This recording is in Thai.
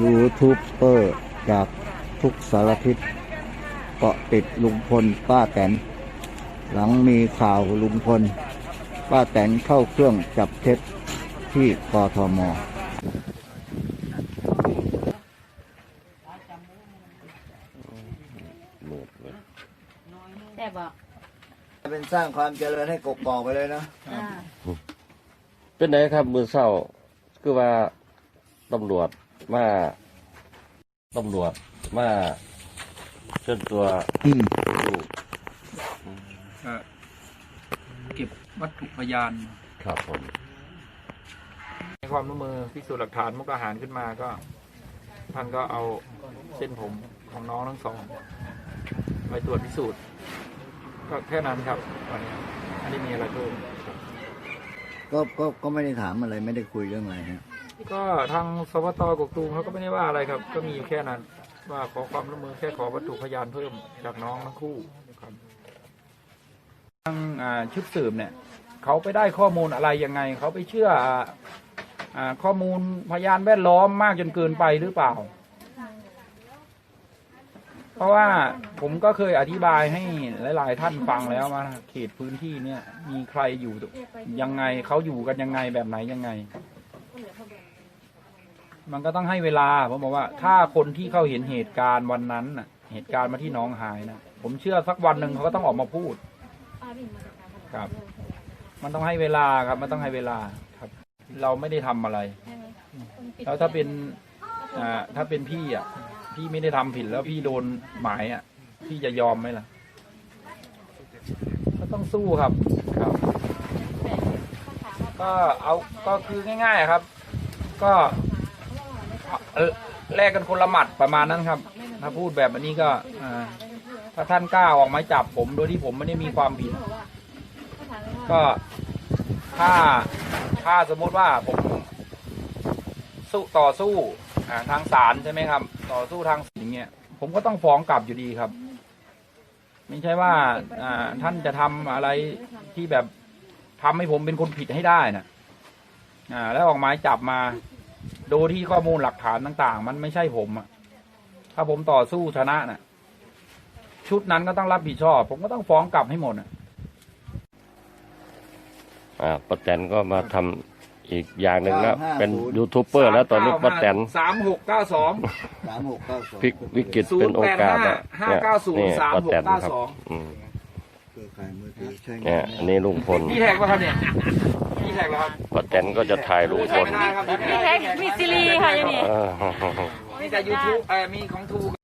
ยูทูบเบอร์จากทุกสารทิศเกาะติดลุงพลป้าแตน หลังมีข่าวลุงพล ป้าแตนเข้าเครื่องจับเท็จที่กทมแต่บอกเป็นสร้างความเจริญให้กกอกไปเลยนะอ่าเป็นไงครับมือเศร้าคือว่าตำรวจ มาตำรวจมาเชิญตัวอืมลูกก็เก็บวัตถุพยาน ครับผมในความร่วมมือพิสูจน์หลักฐานมุกอาหารขึ้นมาก็ ท่านก็เอาเส้นผมของน้องทั้งสองไปตรวจพิสูจน์ ก็แค่นั้นครับวันนี้ไม่ได้มีอะไรเพิ่มครับ ก็ก็ก็ไม่ได้ถามอะไรไม่ได้คุยเรื่องอะไรฮะ ก็ทางสวตกกตูมเขาก็ไม่ได้ว่าอะไรครับ ก็มีอยู่แค่นั้น ว่าขอความร่วมมือแค่ขอวัตถุพยานเพิ่มจากน้องทั้งคู่ครับทางอ่าชุดสืบเนี่ยเขาไปได้ข้อมูลอะไรยังไง เขาไปเชื่ออ่าข้อมูลพยานแวดล้อมมากจนเกินไปหรือเปล่า เพราะว่าผมก็เคยอธิบายให้หลาย ๆ ท่านฟังแล้วว่าเขตพื้นที่เนี่ย มีใครอยู่ยังไงเขาอยู่กันยังไงแบบไหนยังไง มันก็ต้องให้เวลาผมบอกว่า ถ้าคนที่เขาเห็นเหตุการณ์วันนั้นน่ะ เหตุการณ์มาที่น้องหายนะผมเชื่อสักวันหนึ่งเขาก็ต้องออกมาพูด ครับ มันต้องให้เวลาครับ มันต้องให้เวลาครับ เราไม่ได้ทำอะไร แล้วถ้าเป็นอ่าถ้าเป็นพี่อะ พี่ไม่ได้ทำผิดแล้วพี่โดนหมายอะ พี่จะยอมไหมล่ะ ก็ต้องสู้ครับ ครับ ก็เอาก็คือง่าย ๆ ครับ ก็ เออแลกกันคนละหมัดประมาณนั้นครับ ถ้าพูดแบบนี้ก็อ่าถ้าท่านกล้าออกหมายจับผมโดยที่ผมไม่ได้มีความผิด ก็ถ้าถ้าสมมติว่าผมสู้ต่อสู้อ่าทางศาลใช่ไหมครับ ต่อสู้ทางสิ่างเงี้ยผมก็ต้องฟ้องกลับอยู่ดีครับ ไม่ใช่ว่าอ่าท่านจะทำอะไรที่แบบทำให้ผมเป็นคนผิดให้ได้นะอ่า แล้วออกหมายจับมา ดยที่ข้อมูลหลักฐานต่าง ๆ มันไม่ใช่ผมอะถ้าผมต่อสู้ชนะน่ะ ชุดนั้นก็ต้องรับผิดชอบ ผมก็ต้องฟ้องกลับให้หมดอะอ่าป้าแตนก็มาทำอีกอย่างหนึ่งแล้วเป็นยูทูบเบอร์แล้วตอนนี้ป้าแตนสามหกเก้าสอง สามหกเก้าสอง พลิกวิกฤตเป็นโอกาสแล้วห้าเก้าศูนย์นี่สามป้าหกแตนเก้าครับสองอืม เครือข่ายมือถือใช่ไงเนี่ยอันนี้ลุงพลพี่แท็กป่ะครับเนี่ยพี่แท็กเหรอครับป้าแตนก็จะถ่ายลุงพลไม่ได้ครับมีแท็กมีซีรีค่ะอย่างนี้เออ มีแต่ยูทูบเอ่อมีของทู